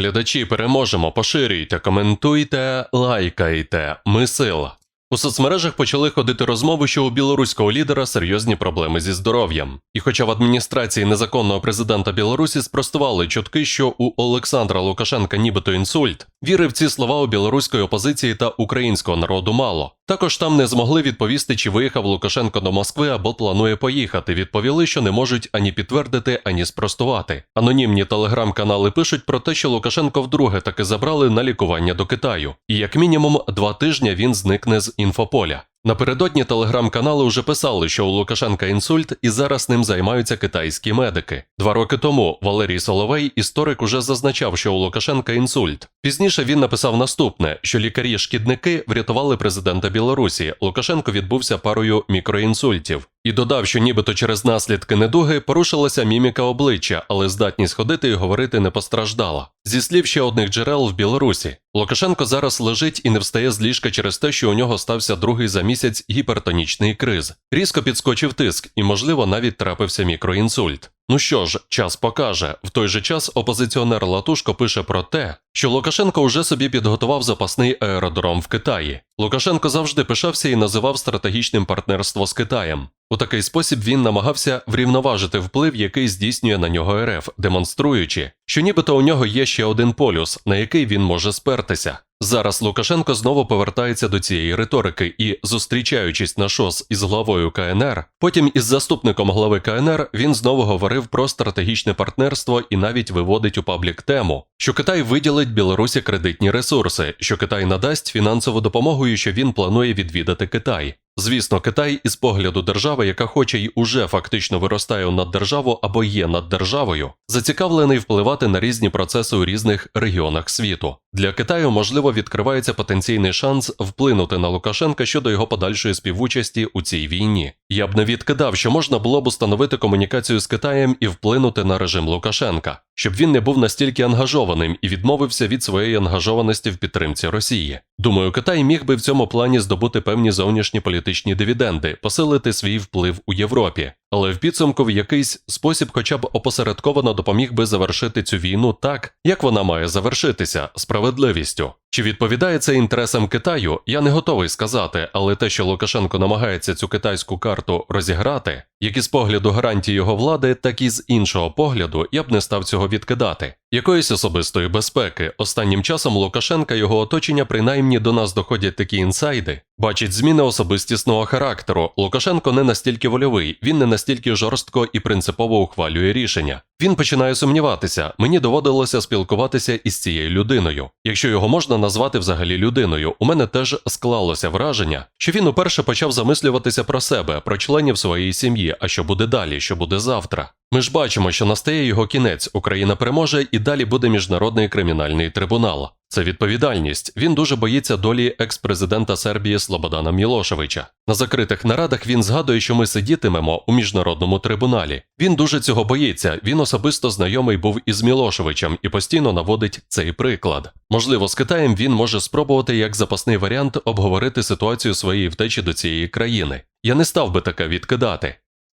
глядачі, переможемо, поширюйте, коментуйте, лайкайте. Ми сила. У соцмережах почали ходити розмови, що у білоруського лідера серйозні проблеми зі здоров'ям. І хоча в адміністрації незаконного президента Білорусі спростували чутки, що у Олександра Лукашенка нібито інсульт, віри в ці слова у білоруської опозиції та українського народу мало. Також там не змогли відповісти, чи виїхав Лукашенко до Москви або планує поїхати. Відповіли, що не можуть ані підтвердити, ані спростувати. Анонімні телеграм-канали пишуть про те, що Лукашенко вдруге таки забрали на лікування до Китаю, і як мінімум два тижні він зникне з інфополя. Напередодні телеграм-канали вже писали, що у Лукашенка інсульт, і зараз ним займаються китайські медики. Два роки тому Валерій Соловей, історик, уже зазначав, що у Лукашенка інсульт. Пізніше він написав наступне: що лікарі-шкідники врятували президента Білорусі. Лукашенко відбувся парою мікроінсультів. І додав, що нібито через наслідки недуги порушилася міміка обличчя, але здатність ходити і говорити не постраждала. Зі слів ще одних джерел в Білорусі, Лукашенко зараз лежить і не встає з ліжка через те, що у нього стався другий за місяць гіпертонічний криз. Різко підскочив тиск і, можливо, навіть трапився мікроінсульт. Ну що ж, час покаже. В той же час опозиціонер Латушко пише про те, що Лукашенко вже собі підготував запасний аеродром в Китаї. Лукашенко завжди пишався і називав стратегічним партнерство з Китаєм. У такий спосіб він намагався врівноважити вплив, який здійснює на нього РФ, демонструючи, що нібито у нього є ще один полюс, на який він може спертися. Зараз Лукашенко знову повертається до цієї риторики і, зустрічаючись на шос із главою КНР, потім із заступником глави КНР він знову говорив про стратегічне партнерство і навіть виводить у паблік тему, що Китай виділить Білорусі кредитні ресурси, що Китай надасть фінансову допомогу і що він планує відвідати Китай. Звісно, Китай із погляду держави, яка хоче й уже фактично виростає у наддержаву або є наддержавою, зацікавлений впливати на різні процеси у різних регіонах світу. Для Китаю, можливо, відкривається потенційний шанс вплинути на Лукашенка щодо його подальшої співучасті у цій війні. Я б не відкидав, що можна було б установити комунікацію з Китаєм і вплинути на режим Лукашенка, щоб він не був настільки ангажованим і відмовився від своєї ангажованості в підтримці Росії. Думаю, Китай міг би в цьому плані здобути певні зовнішні політичні дивіденди, посилити свій вплив у Європі, але в підсумку в якийсь спосіб, хоча б опосередковано допоміг би завершити цю війну так, як вона має завершитися справедливістю. Чи відповідає це інтересам Китаю, я не готовий сказати, але те, що Лукашенко намагається цю китайську карту розіграти, як із погляду гарантії його влади, так і з іншого погляду, я б не став цього відкидати. Якоїсь особистої безпеки останнім часом Лукашенка його оточення, принаймні до нас доходять такі інсайди, бачить зміни особистісного характеру. Лукашенко не настільки вольовий, він не настільки жорстко і принципово ухвалює рішення. Він починає сумніватися. Мені доводилося спілкуватися із цією людиною. Якщо його можна назвати взагалі людиною, у мене теж склалося враження, що він уперше почав замислюватися про себе, про членів своєї сім'ї, а що буде далі, що буде завтра. Ми ж бачимо, що настає його кінець, Україна переможе і далі буде міжнародний кримінальний трибунал. Це відповідальність. Він дуже боїться долі екс-президента Сербії Слободана Мілошевича. На закритих нарадах він згадує, що ми сидітимемо у міжнародному трибуналі. Він дуже цього боїться. Він особисто знайомий був із Мілошевичем і постійно наводить цей приклад. Можливо, з Китаєм він може спробувати як запасний варіант обговорити ситуацію своєї втечі до цієї країни. Я не став би таке відкидати.